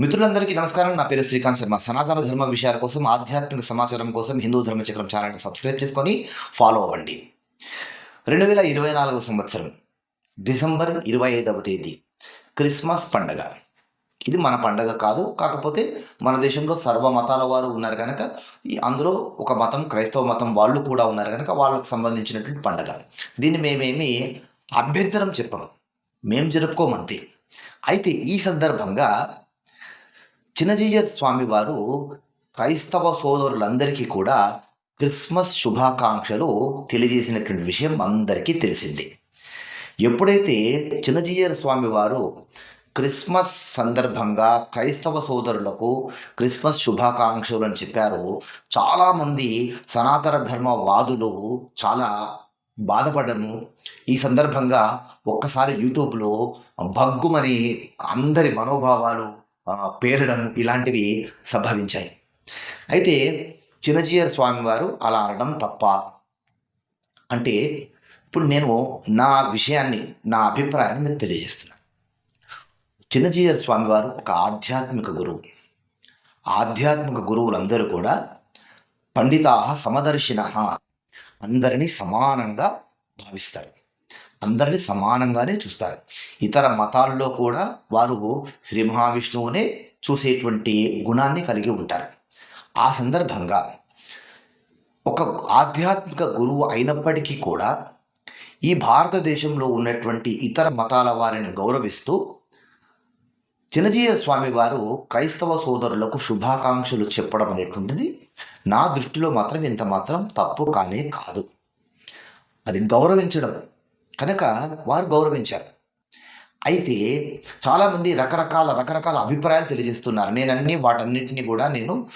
మిత్రులందరికీ నమస్కారం. నా పేరు శ్రీకాంత్ శర్మ. సనాతన ధర్మ విషయాల కోసం ఆధ్యాత్మిక సమాచారం కోసం హిందూ ధర్మ చక్రం ఛానల్ని సబ్స్క్రైబ్ చేసుకొని ఫాలో అవ్వండి. రెండు వేల ఇరవై నాలుగు సంవత్సరం డిసెంబర్ ఇరవై ఐదవ తేదీ క్రిస్మస్ పండగ. ఇది మన పండగ కాదు కాకపోతే మన దేశంలో సర్వ మతాల వారు ఉన్నారు కనుక ఈ అందులో ఒక మతం క్రైస్తవ మతం వాళ్ళు కూడా ఉన్నారు కనుక వాళ్ళకు సంబంధించినటువంటి పండగ. దీన్ని మేమేమి అభ్యంతరం చెప్పము. మేము జరుపుకోమంతే. అయితే ఈ సందర్భంగా చిన్నజీయ స్వామి వారు క్రైస్తవ సోదరులందరికీ కూడా క్రిస్మస్ శుభాకాంక్షలు తెలియజేసినటువంటి విషయం అందరికీ తెలిసింది. ఎప్పుడైతే చిన్నజీయర్ స్వామి వారు క్రిస్మస్ సందర్భంగా క్రైస్తవ సోదరులకు క్రిస్మస్ శుభాకాంక్షలు అని చెప్పారు చాలామంది సనాతన ధర్మవాదులు చాలా బాధపడను ఈ సందర్భంగా ఒక్కసారి యూట్యూబ్లో భగ్గుమని అందరి మనోభావాలు పేరడం ఇలాంటివి సంభవించాయి. అయితే చిన్నజీయర్ స్వామి వారు అలా అనడం తప్ప అంటే ఇప్పుడు నేను నా విషయాన్ని నా అభిప్రాయాన్ని నేను తెలియజేస్తున్నాను. చిన్నజీయర్ స్వామి వారు ఒక ఆధ్యాత్మిక గురువు. ఆధ్యాత్మిక గురువులందరూ కూడా పండితా సమదర్శిన అందరినీ సమానంగా భావిస్తారు. అందరినీ సమానంగానే చూస్తారు. ఇతర మతాల్లో కూడా వారు శ్రీ మహావిష్ణువునే చూసేటువంటి గుణాన్ని కలిగి ఉంటారు. ఆ సందర్భంగా ఒక ఆధ్యాత్మిక గురువు అయినప్పటికీ కూడా ఈ భారతదేశంలో ఉన్నటువంటి ఇతర మతాల వారిని గౌరవిస్తూ చినజీయ స్వామి వారు క్రైస్తవ సోదరులకు శుభాకాంక్షలు చెప్పడం అనేటువంటిది నా దృష్టిలో మాత్రం ఇంత మాత్రం తప్పు కానే కాదు. అది గౌరవించడం కనుక వారు గౌరవించారు. అయితే చాలామంది రకరకాల రకరకాల అభిప్రాయాలు తెలియజేస్తున్నారు. నేనన్నీ వాటన్నింటినీ వాటన్నిటిని కూడా నేను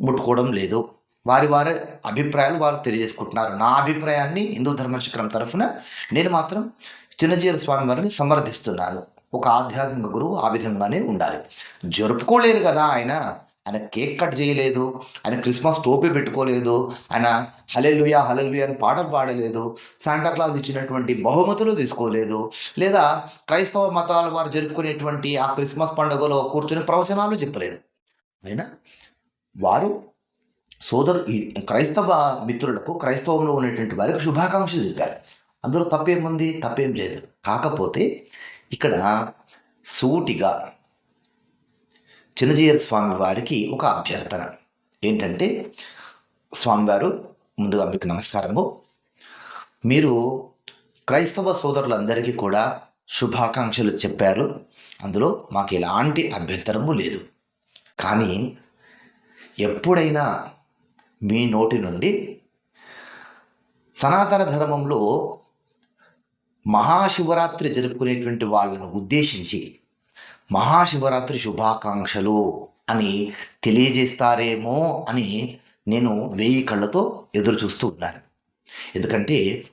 ముట్టుకోవడం లేదు. వారి వారి అభిప్రాయాలు వారు తెలియజేసుకుంటున్నారు. నా అభిప్రాయాన్ని హిందూ ధర్మచక్రం తరఫున నేను మాత్రం చిన్నజీవ స్వామి వారిని సమర్థిస్తున్నాను. ఒక ఆధ్యాత్మిక గురువు ఆ విధంగానే ఉండాలి. జరుపుకోలేరు కదా ఆయన. ఆయన కేక్ కట్ చేయలేదు ఆయన క్రిస్మస్ టోపీ పెట్టుకోలేదు ఆయన హలెలుయా హలెలుయా అని పాటలు పాడలేదు క్లాస్ ఇచ్చినటువంటి బహుమతులు తీసుకోలేదు లేదా క్రైస్తవ మతాల వారు జరుపుకునేటువంటి ఆ క్రిస్మస్ పండుగలో కూర్చుని ప్రవచనాలు చెప్పలేదు. అయినా వారు సోదరు ఈ క్రైస్తవ మిత్రులకు క్రైస్తవంలో ఉన్నటువంటి వారికి శుభాకాంక్షలు చెప్పారు. అందులో తప్పేముంది? తప్పేం లేదు. కాకపోతే ఇక్కడ సూటిగా చిన్నజీయర్ స్వామి వారికి ఒక అభ్యర్థన. ఏంటంటే స్వామివారు ముందుగా మీకు నమస్కారము. మీరు క్రైస్తవ సోదరులందరికీ కూడా శుభాకాంక్షలు చెప్పారు. అందులో మాకు ఎలాంటి అభ్యంతరము లేదు. కానీ ఎప్పుడైనా మీ నోటి నుండి సనాతన ధర్మంలో మహాశివరాత్రి జరుపుకునేటువంటి వాళ్ళను ఉద్దేశించి మహాశివరాత్రి శుభాకాంక్షలు అని తెలియజేస్తారేమో అని నేను వేయి కళ్ళతో ఎదురు చూస్తూ ఉన్నాను. ఎందుకంటే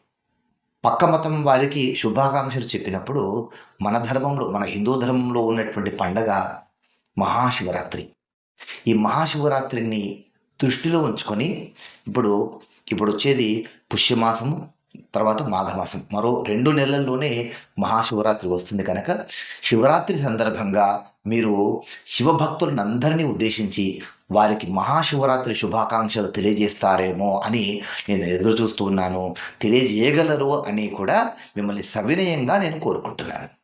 పక్క మతం వారికి శుభాకాంక్షలు చెప్పినప్పుడు మన ధర్మంలో మన హిందూ ధర్మంలో ఉన్నటువంటి పండగ మహాశివరాత్రి. ఈ మహాశివరాత్రిని దృష్టిలో ఉంచుకొని ఇప్పుడు ఇప్పుడు వచ్చేది పుష్యమాసము తర్వాత మాఘమాసం. మరో రెండు నెలల్లోనే మహాశివరాత్రి వస్తుంది కనుక శివరాత్రి సందర్భంగా మీరు శివభక్తులందరినీ ఉద్దేశించి వారికి మహాశివరాత్రి శుభాకాంక్షలు తెలియజేస్తారేమో అని నేను ఎదురు చూస్తూ ఉన్నాను. తెలియజేయగలరు అని కూడా మిమ్మల్ని సవినయంగా నేను కోరుకుంటున్నాను.